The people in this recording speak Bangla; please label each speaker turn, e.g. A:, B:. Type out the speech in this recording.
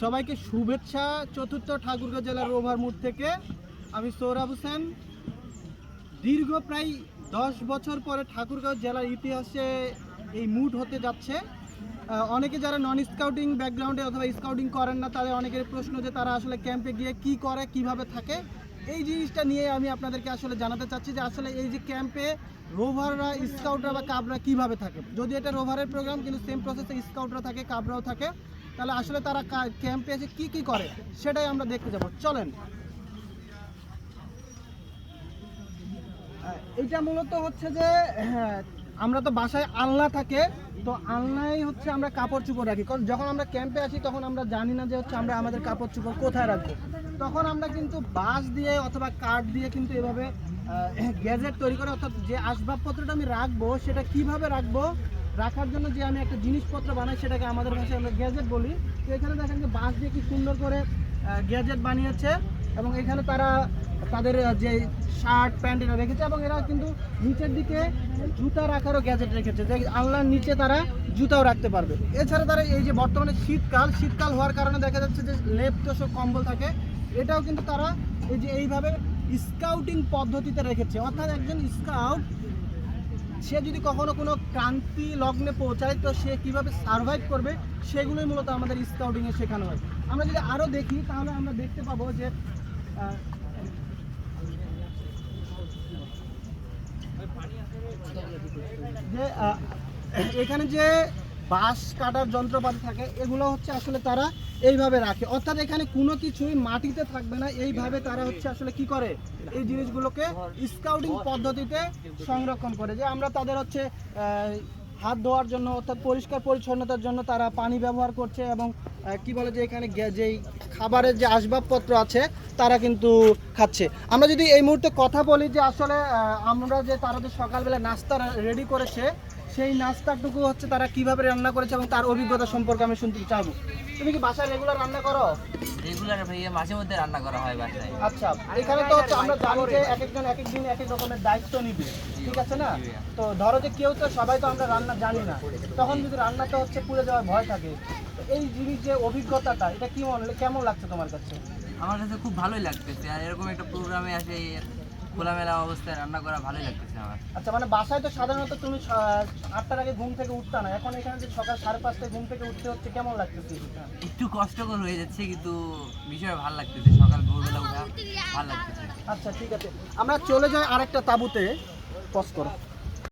A: সবাইকে শুভেচ্ছা। চতুর্থ ঠাকুরগাঁও জেলার ওভারমুড থেকে আমি সৌরভ হোসেন। দীর্ঘ প্রায় দশ বছর পরে ঠাকুরগাঁও জেলার ইতিহাসে এই মুড হতে যাচ্ছে। অনেকে যারা নন স্কাউটিং ব্যাকগ্রাউন্ডে অথবা স্কাউটিং করেন না, তাদের অনেকের প্রশ্ন যে তারা আসলে ক্যাম্পে গিয়ে কি করে, কীভাবে থাকে? এই জিনিসটা নিয়ে আমি আপনাদেরকে আসলে জানাতে চাচ্ছি যে আসলে এই যে ক্যাম্পে রোভাররা স্কাউটরা বা কাবরা কীভাবে থাকে? যদি এটা রোভারের প্রোগ্রাম কিন্তু সেম প্রসেসে স্কাউটরা থাকে কাবরাও থাকে তাহলে আসলে তারা ক্যাম্পে এসে কি কি করে? সেটাই আমরা দেখতে যাব। চলেন। এটা মূলত হচ্ছে যে হ্যাঁ, আমরা তো বাসায় আলনা থাকে, তো আলনায় হচ্ছে আমরা কাপড় চুপড় রাখি। কারণ যখন আমরা ক্যাম্পে আসি তখন আমরা জানি না যে হচ্ছে আমরা আমাদের কাপড় চুপড় কোথায় রাখব। তখন আমরা কিন্তু বাঁশ দিয়ে অথবা কাঠ দিয়ে কিন্তু এভাবে গ্যাজেট তৈরি করে, অর্থাৎ যে আসবাবপত্রটা আমি রাখব, সেটা কীভাবে রাখব, রাখার জন্য যে আমি একটা জিনিসপত্র বানাই, সেটাকে আমাদের ভাষায় আমরা গ্যাজেট বলি। তো এখানে দেখেন যে বাঁশ দিয়ে কি সুন্দর করে গ্যাজেট বানিয়েছে। এবং এখানে তারা তাদের যে শার্ট, প্যান্ট এরা রেখেছে এবং এরা কিন্তু নিচের দিকে জুতা রাখারও গ্যাজেট রেখেছে। যে আলনার নিচে তারা জুতাও রাখতে পারবে। এছাড়া তারা এই যে বর্তমানে শীতকাল শীতকাল হওয়ার কারণে দেখা যাচ্ছে যে লেপ তোষক কম্বল থাকে, এটাও কিন্তু তারা এই যে এইভাবে স্কাউটিং পদ্ধতিতে রেখেছে। অর্থাৎ একজন স্কাউট সে যদি কখনো কোনো ক্রান্তি লগ্নে পৌঁছায়, তো সে কীভাবে সার্ভাইভ করবে, সেগুলোই মূলত আমাদের স্কাউটিংয়ে শেখানো হয়। আমরা যদি আরও দেখি, তাহলে আমরা দেখতে পাবো যে যে এখানে যে বাঁশ কাটার যন্ত্রপাতি থাকে, এগুলো হচ্ছে আসলে তারা এইভাবে রাখে। অর্থাৎ এখানে কোনো কিছুই মাটিতে থাকবে না, এইভাবে তারা হচ্ছে আসলে কি করে? এই জিনিসগুলোকে স্কাউটিং পদ্ধতিতে সংরক্ষণ করে। যে আমরা তাদের হচ্ছে হাত ধোয়ার জন্য, অর্থাৎ পরিষ্কার পরিচ্ছন্নতার জন্য তারা পানি ব্যবহার করছে এবং কি বলে যে এখানে যেই খাবারের যে আসবাবপত্র আছে, তারা কিন্তু খাচ্ছে। আমরা যদি এই মুহূর্তে কথা বলি যে আসলে আমরা যে তারা যে সকালবেলা নাস্তা রেডি করেছে সেই নাস্তাটুকু হচ্ছে তারা কীভাবে রান্না করেছে এবং তার অভিজ্ঞতা সম্পর্কে আমি শুনতে চাইব। তুমি কি বাসায় রেগুলার রান্না করো?
B: রেগুলার ভাইয়া মাঝে মধ্যে রান্না করা হয় বাসায়।
A: আচ্ছা এখানে তো হচ্ছে আমরা জানি যে এক একজন এক এক দিন এক এক রকমের দায়িত্ব নিবে ঠিক আছে না? তো ধরো যে কেউ তো সবাই তো আমরা রান্না জানি না তখন যদি রান্নাটা হচ্ছে পুড়ে যাওয়ার ভয় থাকে তো এই জিনিস যে অভিজ্ঞতাটা এটা কি মনে কেমন লাগছে তোমার কাছে?
B: আমার কাছে খুব ভালোই লাগতেছে আর এরকম একটা প্রোগ্রামে আসে খোলামেলা অবস্থায় রান্না করা ভালোই লাগতেছে আমার।
A: আচ্ছা মানে বাসায় তো সাধারণত তুমি আটটার আগে ঘুম থেকে উঠতা না। এখন এখানে যে সকাল সাড়ে পাঁচটায় ঘুম থেকে উঠতে হচ্ছে কেমন লাগতেছে
B: একটু কষ্টকর হয়ে যাচ্ছে কিন্তু বিষয় ভালো লাগতেছে। সকাল ভোরবেলা উঠা ভালো লাগতেছে।
A: আচ্ছা ঠিক আছে। আমরা চলে যাই আরেকটা তাঁবুতে। পজ করো।